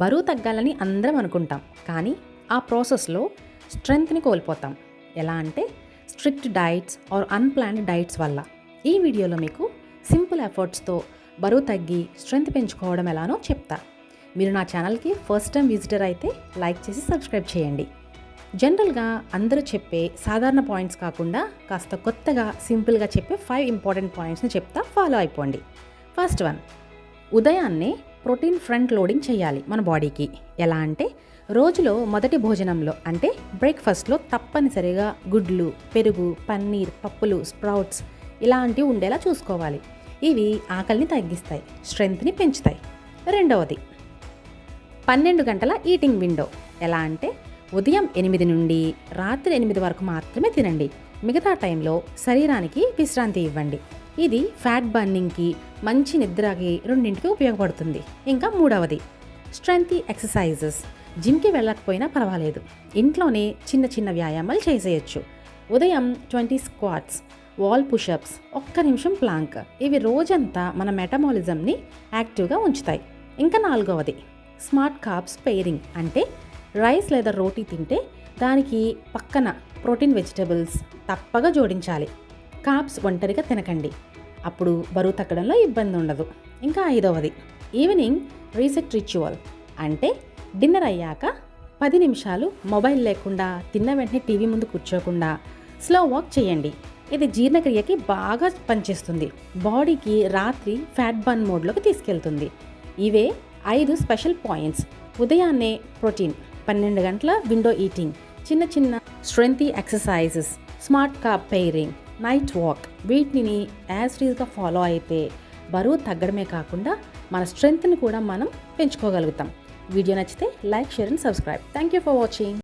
బరువు తగ్గాలని అందరం అనుకుంటాం. కానీ ఆ ప్రాసెస్లో స్ట్రెంగ్త్ని కోల్పోతాం. ఎలా అంటే strict diets or unplanned diets వల్ల. ఈ వీడియోలో మీకు సింపుల్ ఎఫర్ట్స్తో బరువు తగ్గి స్ట్రెంగ్త్ పెంచుకోవడం ఎలానో చెప్తా. మీరు నా ఛానల్కి ఫస్ట్ టైం విజిటర్ అయితే లైక్ చేసి సబ్స్క్రైబ్ చేయండి. జనరల్గా అందరూ చెప్పే సాధారణ పాయింట్స్ కాకుండా కాస్త కొత్తగా సింపుల్గా చెప్పే ఫైవ్ ఇంపార్టెంట్ పాయింట్స్ని చెప్తా ఫాలో అయిపోండి. ఫస్ట్ వన్ ఉదయాన్నే ప్రోటీన్ ఫ్రంట్ లోడింగ్ చేయాలి మన బాడీకి. ఎలా అంటే రోజులో మొదటి భోజనంలో అంటే బ్రేక్ఫాస్ట్లో తప్పనిసరిగా గుడ్లు పెరుగు పన్నీర్ పప్పులు స్ప్రౌట్స్ ఇలాంటివి ఉండేలా చూసుకోవాలి. ఇవి ఆకలిని తగ్గిస్తాయి స్ట్రెంగ్త్ని పెంచుతాయి. రెండవది పన్నెండు గంటల ఈటింగ్ విండో. ఎలా అంటే ఉదయం ఎనిమిది నుండి రాత్రి ఎనిమిది వరకు మాత్రమే తినండి. మిగతా టైంలో శరీరానికి విశ్రాంతి ఇవ్వండి. ఇది ఫ్యాట్ బర్నింగ్కి మంచి నిద్రకి రెండింటికి ఉపయోగపడుతుంది. ఇంకా మూడవది స్ట్రెంగ్త్ ఎక్సర్సైజెస్. జిమ్కి వెళ్ళకపోయినా పర్వాలేదు. ఇంట్లోనే చిన్న చిన్న వ్యాయామాలు చేసేయచ్చు. ఉదయం ట్వంటీ స్క్వాట్స్ వాల్ పుషప్స్ ఒక్క నిమిషం ప్లాంక్. ఇవి రోజంతా మన మెటమాలిజంని యాక్టివ్గా ఉంచుతాయి. ఇంకా నాలుగవది స్మార్ట్ కార్బ్స్ పెయిరింగ్ అంటే రైస్ లేదా రోటీ తింటే దానికి పక్కన ప్రోటీన్ వెజిటబుల్స్ తప్పగా జోడించాలి. కాప్స్ ఒంటరిగా తినకండి. అప్పుడు బరువు తగ్గడంలో ఇబ్బంది ఉండదు. ఇంకా ఐదవది ఈవినింగ్ రీసెట్ రిచువల్ అంటే డిన్నర్ అయ్యాక పది నిమిషాలు మొబైల్ లేకుండా తిన్న వెంటనే టీవీ ముందు కూర్చోకుండా స్లో వాక్ చేయండి. ఇది జీర్ణక్రియకి బాగా పనిచేస్తుంది. బాడీకి రాత్రి ఫ్యాట్ బర్న్ మోడ్లోకి తీసుకెళ్తుంది. ఇవే ఐదు స్పెషల్ పాయింట్స్. ఉదయాన్నే ప్రోటీన్ పన్నెండు గంటల విండో ఈటింగ్ చిన్న చిన్న strength exercises smart carb pairing night walk వీటిని యాజ్ రీజ్గా ఫాలో అయితే బరువు తగ్గడమే కాకుండా మన స్ట్రెంగ్త్ని కూడా మనం పెంచుకోగలుగుతాం. వీడియో నచ్చితే like share and subscribe thank you for watching